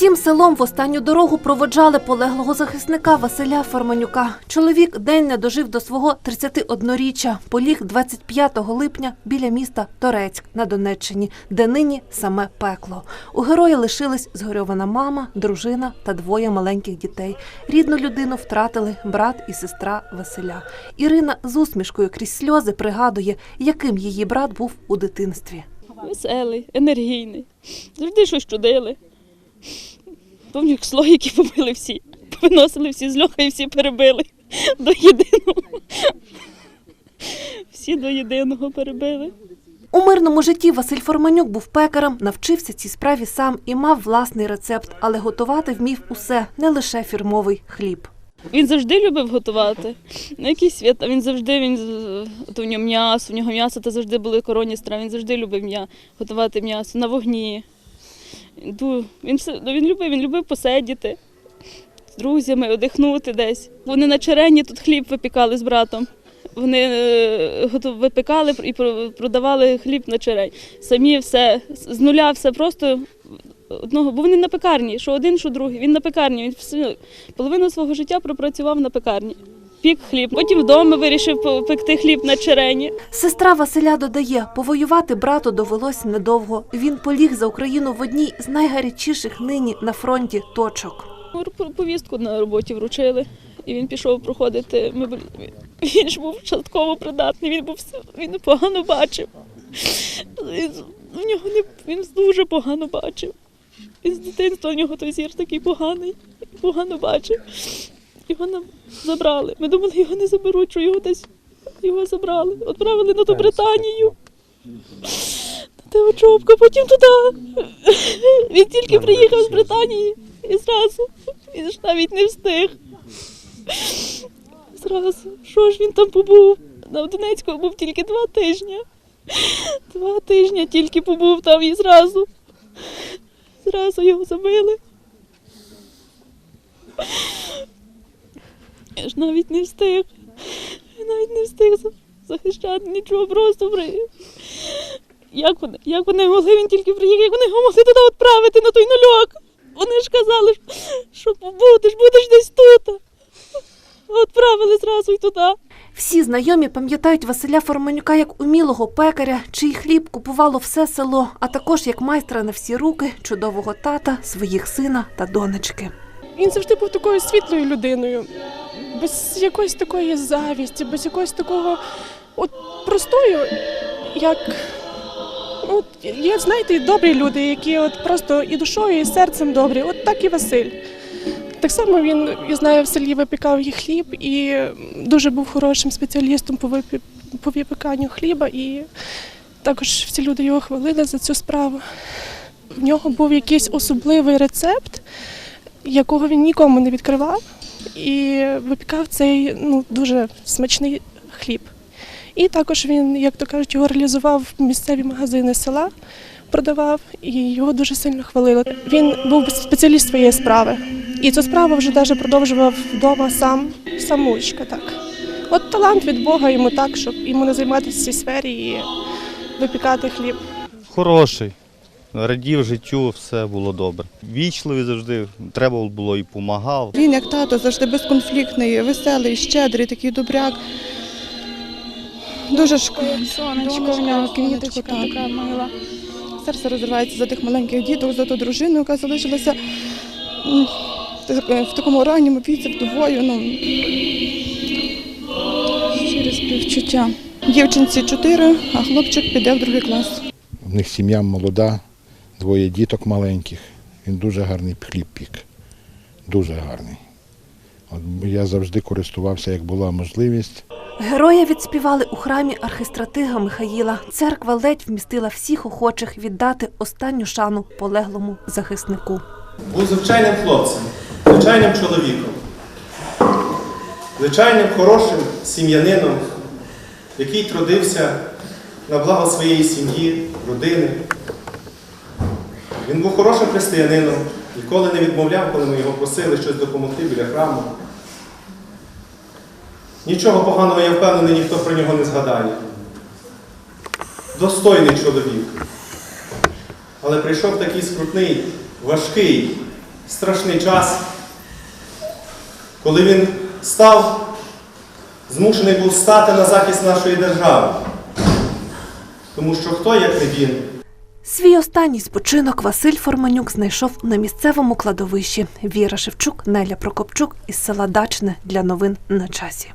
Всім селом в останню дорогу проводжали полеглого захисника Василя Фарманюка. Чоловік день не дожив до свого 31-річчя. Поліг 25 липня біля міста Торецьк на Донеччині, де нині саме пекло. У героя лишились згорьована мама, дружина та двоє маленьких дітей. Рідну людину втратили брат і сестра Василя. Ірина з усмішкою крізь сльози пригадує, яким її брат був у дитинстві. Веселий, енергійний. Завжди щось чудили. Пам'ятаю, як слоїки побили всі. Повиносили всі з льоха і всі перебили до єдиного. Всі до єдиного перебили. У мирному житті Василь Форманюк був пекарем, навчився цій справі сам і мав власний рецепт, але готувати вмів усе, не лише фірмовий хліб. Він завжди любив готувати. На якісь свята він завжди він от у нього м'ясо, у нього м'ясо то завжди були коронні страви. Він завжди любив м'я, готувати м'ясо на вогні. Він все ну, він любив, він любив посидіти з друзями, одихнути десь. Вони на черені тут хліб випікали з братом. Вони е, випекали і продавали хліб на черень. Самі все з нуля, все просто одного, бо вони на пекарні, що один, що другий. Він на пекарні. Він половину свого життя пропрацював на пекарні. Пік хліб. Потім вдома вирішив пекти хліб на черені. Сестра Василя додає, повоювати брату довелось недовго. Він поліг за Україну в одній з найгарячіших нині на фронті точок. Повістку на роботі вручили, і він пішов проходити. Ми Він ж був частково придатний, він був він погано бачив. У нього не він дуже погано бачив. Він з дитинства у нього той зір такий поганий, погано бачив. Його нам забрали. Ми думали, його не заберуть, що його десь його забрали. Відправили на ту Британію. На те очобка, потім туди. Він тільки приїхав з Британії і зразу. Він ж навіть не встиг. Зразу. Що ж він там побув? На Донецьку був тільки два тижні. Два тижні тільки побув там і зразу. Зразу його забили. Я ж навіть не встиг. Я навіть не встиг захищати нічого, просто при. Як вони, як вони могли він тільки приїхав, як вони його могли туди відправити на той нульок? Вони ж казали, що будеш, будеш десь тут. Відправили зразу й туди. Всі знайомі пам'ятають Василя Форманюка як умілого пекаря, чий хліб купувало все село, а також як майстра на всі руки, чудового тата, своїх сина та донечки. Він завжди був такою світлою людиною, без якоїсь такої завісті, без якогось такого от простою, як ну, є, знаєте, добрі люди, які от просто і душою, і серцем добрі. От так і Василь. Так само він, я знаю, в селі випікав і хліб і дуже був хорошим спеціалістом по, випі... по випіканню хліба. І також всі люди його хвалили за цю справу. В нього був якийсь особливий рецепт якого він нікому не відкривав, і випікав цей ну, дуже смачний хліб. І також він, як то кажуть, його реалізував в місцеві магазини села, продавав, і його дуже сильно хвалили. Він був спеціаліст своєї справи. І цю справу вже навіть продовжував вдома сам, самоучка. Так. От талант від Бога йому так, щоб йому не займатися в цій сфері і випікати хліб. Хороший. Радів життю, все було добре. Вічливий завжди, треба було і допомагав. Він, як тато, завжди безконфліктний, веселий, щедрий, такий добряк. Дуже шкода. Сонечко в нього, квіточка така мила. Серце розривається за тих маленьких діток, за ту дружину, яка залишилася в такому ранньому віці, вдовою. Ну, Щире співчуття. дівчинці 4, а хлопчик піде в другий клас. У них сім'я молода, двоє діток маленьких. Він дуже гарний хліб пік. Дуже гарний. От я завжди користувався, як була можливість. Героя відспівали у храмі архистратига Михаїла. Церква ледь вмістила всіх охочих віддати останню шану полеглому захиснику. Був звичайним хлопцем, звичайним чоловіком, звичайним хорошим сім'янином, який трудився на благо своєї сім'ї, родини. Він був хорошим християнином, ніколи не відмовляв, коли ми його просили щось допомогти біля храму. Нічого поганого, я впевнений, ніхто про нього не згадає. Достойний чоловік. Але прийшов такий скрутний, важкий страшний час, коли він став, змушений був стати на захист нашої держави. Тому що хто, як не він, Свій останній спочинок Василь Форманюк знайшов на місцевому кладовищі. Віра Шевчук, Неля Прокопчук із села Дачне для новин на часі.